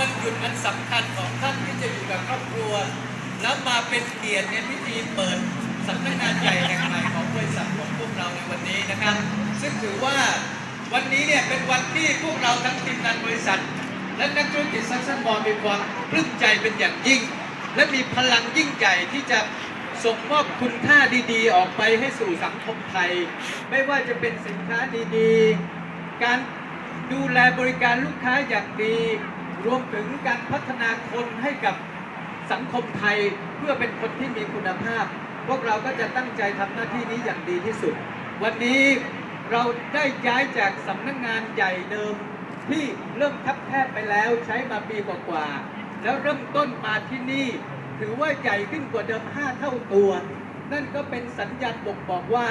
วันหยุดอันสำคัญของท่านที่จะอยู่กับครอบครัว แล้วมาเป็นเกียรติในพิธีเปิดสำนักงานใหญ่แห่งใหม่ของบริษัทของพวกเราในวันนี้นะครับ ซึ่งถือว่าวันนี้เนี่ยเป็นวันที่พวกเราทั้งทีมงานบริษัท และนักธุรกิจซักซันบอลมีความปลื้มใจเป็นอย่างยิ่ง และมีพลังยิ่งใหญ่ที่จะส่งมอบคุณค่าดีๆ ออกไปให้สู่สังคมไทย ไม่ว่าจะเป็นสินค้าดีๆ การดูแลบริการลูกค้าอย่างดี รวมถึงการพัฒนาคนให้กับสังคมไทยเพื่อเป็นคนที่มีคุณภาพ พวกเราก็จะตั้งใจทำหน้าที่นี้อย่างดีที่สุด วันนี้เราได้ย้ายจากสำนักงงานใหญ่เดิมที่เริ่มทับแทบไปแล้วใช้มาปีกว่าๆแล้วเริ่มต้นมาที่นี่ ถือว่าใหญ่ขึ้นกว่าเดิม 5 เท่าตัว นั่นก็เป็นสัญญาณบ่งบอกว่า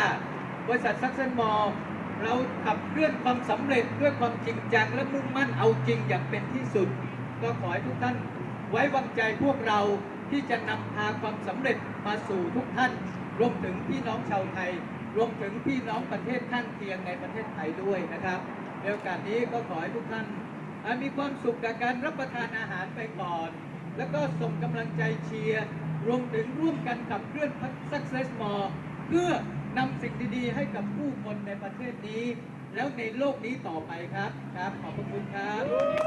บริษัทซักเซนมอล เราขับเคลื่อนความสำเร็จด้วยความจริงจังและมุ่งมั่นเอาจริงอย่างเป็นที่สุด ก็ขอให้ทุกท่านไว้วางใจพวกเราที่จะนำพาความสำเร็จมาสู่ทุกท่าน รวมถึงพี่น้องชาวไทย รวมถึงพี่น้องประเทศข้างเคียงในประเทศไทยด้วยนะครับในโอกาสนี้ก็ขอให้ทุกท่านมีความสุขกับการรับประทานอาหารไปก่อน แล้วก็ส่งกำลังใจเชียร์ รวมถึงร่วมกันขับเคลื่อน Success More เพื่อ นำสิ่งดีๆ ให้กับผู้คนในประเทศนี้ แล้วในโลกนี้ต่อไปครับครับ ขอบพระคุณครับ